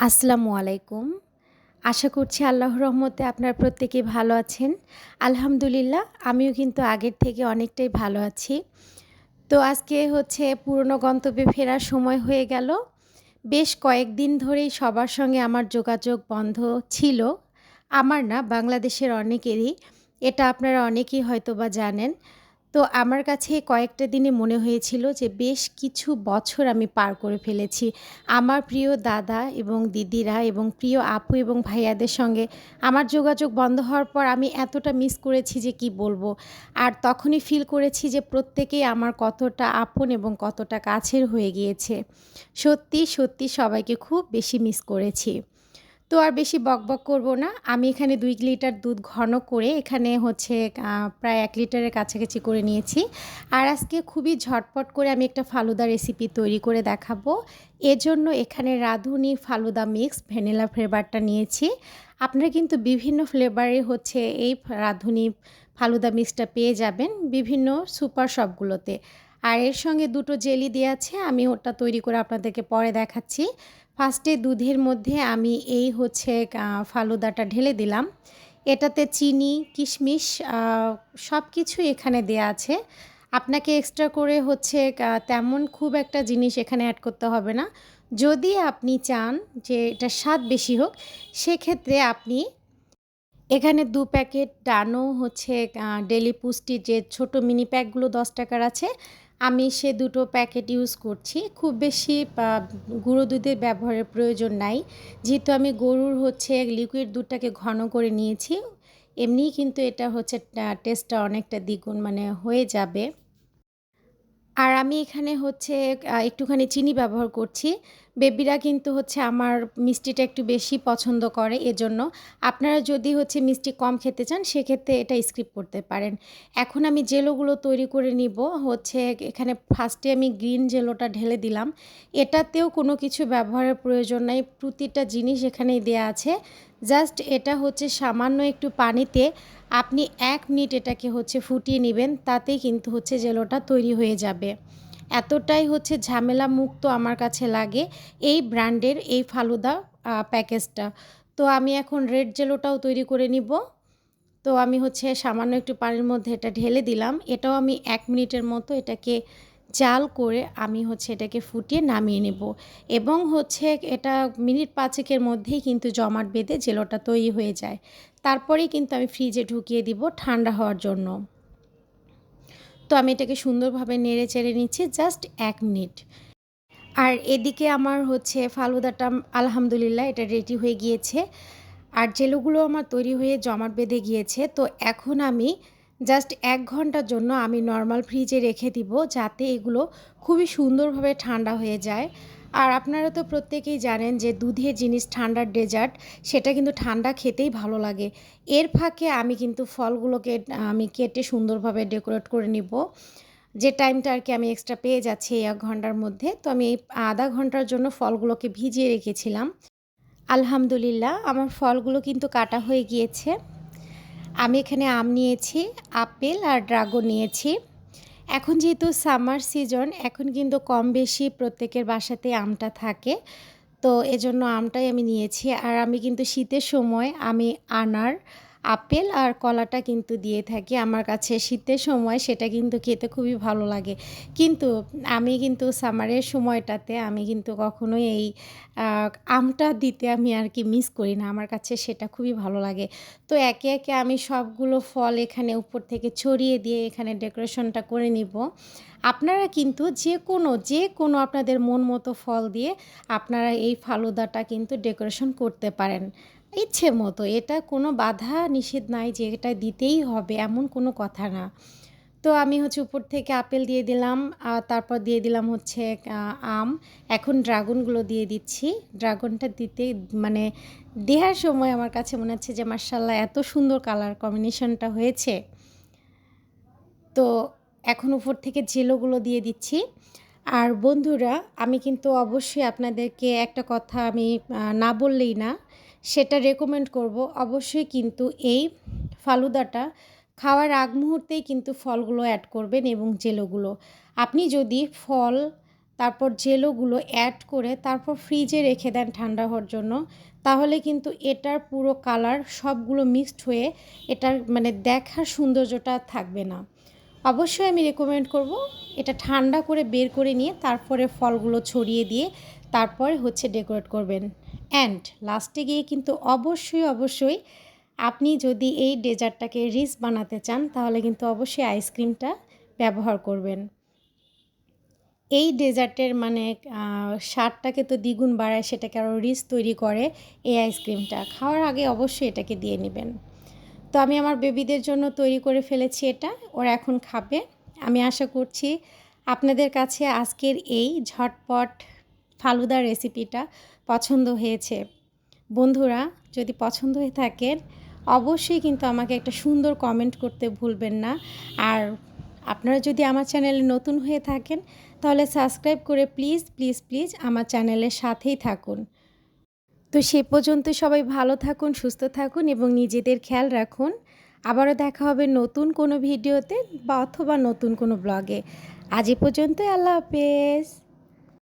আসসালামু আলাইকুম। আশা করছি আল্লাহর রহমতে আপনার প্রত্যেকেই ভালো আছেন। আলহামদুলিল্লাহ, আমিও কিন্তু আগের থেকে অনেকটাই ভালো আছি। তো আজকে হচ্ছে পুরনো গন্তব্যে ফেরার সময় হয়ে গেল। বেশ কয়েকদিন ধরেই সবার সঙ্গে আমার যোগাযোগ বন্ধ ছিল। আমার না বাংলাদেশের অনেকেরই। এটা আপনারা অনেকেই হয়তো বা জানেন। তো আমার কাছে কয়েকটা দিনে মনে হয়েছিল যে বেশ কিছু বছর আমি পার করে ফেলেছি। আমার প্রিয় দাদা এবং দিদিরা এবং প্রিয় আপু এবং ভাইয়াদের সঙ্গে আমার যোগাযোগ বন্ধ হওয়ার পর আমি এতটা মিস করেছি যে কি বলব। আর তখনই ফিল করেছি যে প্রত্যেকেই আমার কতটা আপন এবং কতটা কাছের হয়ে গিয়েছে। সত্যি সত্যি সবাইকে খুব বেশি মিস করেছি। তো আর বেশি বকবক করব না। আমি এখানে দুই লিটার দুধ ঘন করে এখানে হচ্ছে প্রায় এক লিটারের কাছাকাছি করে নিয়েছি। আর আজকে খুবই ঝটপট করে আমি একটা ফালুদা রেসিপি তৈরি করে দেখাবো। এজন্য এখানে রাঁধুনি ফালুদা মিক্স ভ্যানিলা ফ্লেভারটা নিয়েছি। আপনারা কিন্তু বিভিন্ন ফ্লেভারে হচ্ছে এই রাঁধুনি ফালুদা মিক্সটা পেয়ে যাবেন বিভিন্ন সুপার শপগুলোতে আর এর সঙ্গে দুটো জেলি দেওয়া আছে, আমি ওটা তৈরি করে আপনাদেরকে পরে দেখাচ্ছি। ফার্স্টে দুধের মধ্যে আমি এই হচ্ছে ফালুদাটা ঢেলে দিলাম। এটাতে চিনি, কিশমিশ সব কিছু এখানে দেয়া আছে। আপনাকে এক্সট্রা করে হচ্ছে তেমন খুব একটা জিনিস এখানে অ্যাড করতে হবে না। যদি আপনি চান যে এটা স্বাদ বেশি হোক, সেক্ষেত্রে আপনি এখানে দু প্যাকেট ডানো হচ্ছে ডেলি পুষ্টির যে ছোট মিনি প্যাকগুলো দশ টাকার আছে আমি সে দুটো প্যাকেট ইউজ করছি। খুব বেশি গুঁড়ো দুধের ব্যবহারের প্রয়োজন নাই। যেহেতু আমি গরুর হচ্ছে লিকুইড দুধটাকে ঘন করে নিয়েছি, এমনিই কিন্তু এটা হচ্ছে টেস্টটা অনেকটা দ্বিগুণ মানে হয়ে যাবে। আর আমি এখানে হচ্ছে একটুখানি চিনি ব্যবহার করছি। বেবিরা কিন্তু হচ্ছে আমার মিষ্টিটা একটু বেশি পছন্দ করে, এজন্য। আপনারা যদি হচ্ছে মিষ্টি কম খেতে চান, সেক্ষেত্রে এটা স্কিপ করতে পারেন। এখন আমি জেলোগুলো তৈরি করে নিব। হচ্ছে এখানে ফার্স্টে আমি গ্রিন জেলোটা ঢেলে দিলাম। এটাতেও কোনো কিছু ব্যবহারের প্রয়োজন নাই। প্রতিটা জিনিস এখানেই দেয়া আছে। জাস্ট এটা হচ্ছে সামান্য একটু পানিতে আপনি এক মিনিট এটাকে হচ্ছে ফুটিয়ে নেবেন, তাতেই কিন্তু হচ্ছে জেলোটা তৈরি হয়ে যাবে। এতটাই হচ্ছে ঝামেলা মুক্ত আমার কাছে লাগে এই ব্র্যান্ডের এই ফালুদা প্যাকেজটা। তো আমি এখন রেড জেলোটাও তৈরি করে নিব। তো আমি হচ্ছে সামান্য একটু পানির মধ্যে এটা ঢেলে দিলাম। এটাও আমি এক মিনিটের মতো এটাকে জাল করে আমি হচ্ছে এটাকে ফুটিয়ে নামিয়ে নেব। এবং হচ্ছে এটা মিনিট পাঁচেকের মধ্যেই কিন্তু জমাট বেঁধে জেলোটা তৈরি হয়ে যায়। তারপরেই কিন্তু আমি ফ্রিজে ঢুকিয়ে দিব ঠান্ডা হওয়ার জন্য। তো আমি এটাকে সুন্দরভাবে নেড়ে চেড়ে নিচ্ছি জাস্ট এক মিনিট। আর এদিকে আমার হচ্ছে ফালুদাটা আলহামদুলিল্লাহ এটা রেডি হয়ে গিয়েছে। আর জেলোগুলো আমার তৈরি হয়ে জমাট বেঁধে গিয়েছে। তো এখন আমি জাস্ট এক ঘণ্টার জন্য আমি নর্মাল ফ্রিজে রেখে দিব যাতে এগুলো খুবই সুন্দরভাবে ঠান্ডা হয়ে যায়। আর আপনারা তো প্রত্যেকেই জানেন যে দুধের জিনিস ঠান্ডার ডেজার্ট সেটা কিন্তু ঠান্ডা খেতেই ভালো লাগে। এর ফাঁকে আমি কিন্তু ফলগুলোকে, আমি কেটে সুন্দরভাবে ডেকোরেট করে নিব। যে টাইমটা আর কি আমি এক্সট্রা পেয়ে যাচ্ছি এক ঘণ্টার মধ্যে, তো আমি এই আধা ঘণ্টার জন্য ফলগুলোকে ভিজিয়ে রেখেছিলাম। আলহামদুলিল্লাহ, আমার ফলগুলো কিন্তু কাটা হয়ে গিয়েছে। আমি এখানে আম নিয়েছি, আপেল আর ড্রাগন নিয়েছি। এখন যেহেতু সামার সিজন, এখন কিন্তু কম বেশি প্রত্যেকের বাসাতে আমটা থাকে। তো এজন্য আমটাই আমি নিয়েছি। আর আমি কিন্তু শীতের সময় আমি আনার আপেল আর কলাটা কিন্তু দিয়ে থাকি। আমার কাছে শীতের সময় সেটা কিন্তু খেতে খুবই ভালো লাগে। কিন্তু আমি কিন্তু সামারের সময়টাতে আমি কিন্তু কখনোই এই আমটা দিতে আমি আর কি মিস করি না। আমার কাছে সেটা খুবই ভালো লাগে। তো একে একে আমি সবগুলো ফল এখানে উপর থেকে ছড়িয়ে দিয়ে এখানে ডেকোরেশনটা করে নিব। আপনারা কিন্তু যে কোনো যে কোনো আপনাদের মন মতো ফল দিয়ে আপনারা এই ফালুদাটা কিন্তু ডেকোরেশন করতে পারেন। ইচ্ছে মতো, এটা কোনো বাধা নিষেধ নাই যে এটা দিতেই হবে, এমন কোনো কথা না। তো আমি হচ্ছে উপর থেকে আপেল দিয়ে দিলাম তারপর দিয়ে দিলাম হচ্ছে আম। এখন ড্রাগনগুলো দিয়ে দিচ্ছি। ড্রাগনটা দিতে মানে দেওয়ার সময় আমার কাছে মনে হচ্ছে যে মার্শাল্লাহ এত সুন্দর কালার কম্বিনেশনটা হয়েছে। তো এখন উপর থেকে জেলোগুলো দিয়ে দিচ্ছি। আর বন্ধুরা, আমি কিন্তু অবশ্যই আপনাদেরকে একটা কথা আমি না বললেই না সেটা রেকমেন্ড করব। অবশ্যই কিন্তু এই ফালুদাটা খাওয়ার আগ মুহূর্তেই কিন্তু ফলগুলো অ্যাড করবেন এবং জেলোগুলো। আপনি যদি ফল, তারপর জেলোগুলো অ্যাড করে তারপর ফ্রিজে রেখে দেন ঠান্ডা হওয়ার জন্য, তাহলে কিন্তু এটার পুরো কালার সবগুলো মিক্সড হয়ে এটার মানে দেখার সৌন্দর্যটা থাকবে না। অবশ্যই আমি রেকমেন্ড করব, এটা ঠান্ডা করে বের করে নিয়ে তারপরে ফলগুলো ছড়িয়ে দিয়ে তারপরে হচ্ছে ডেকোরেট করবেন। অ্যান্ড লাস্টে গিয়ে কিন্তু অবশ্যই অবশ্যই আপনি যদি এই ডেজার্টটাকে রিচ বানাতে চান, তাহলে কিন্তু অবশ্যই আইসক্রিমটা ব্যবহার করবেন। এই ডেজার্টের মানে স্বাদটাকে তো দ্বিগুণ বাড়ায়, সেটাকে আরও রিচ তৈরি করে এই আইসক্রিমটা খাওয়ার আগে অবশ্যই এটাকে দিয়ে নেবেন। তো আমি আমার বেবিদের জন্য তৈরি করে ফেলেছি এটা, ওরা এখন খাবে। আমি আশা করছি আপনাদের কাছে আজকের এই ঝটপট ফালুদার রেসিপিটা পছন্দ হয়েছে। বন্ধুরা, যদি পছন্দ হয়ে থাকেন অবশ্যই কিন্তু আমাকে একটা সুন্দর কমেন্ট করতে ভুলবেন না। আর আপনারা যদি আমার চ্যানেলে নতুন হয়ে থাকেন, তাহলে সাবস্ক্রাইব করে প্লিজ প্লিজ প্লিজ আমার চ্যানেলের সাথেই থাকুন। তো সে পর্যন্ত সবাই ভালো থাকুন, সুস্থ থাকুন এবং নিজেদের খেয়াল রাখুন। আবারও দেখা হবে নতুন কোনো ভিডিওতে বা অথবা নতুন কোনো ব্লগে আজ এ পর্যন্তই, আল্লাহ হাফেজ।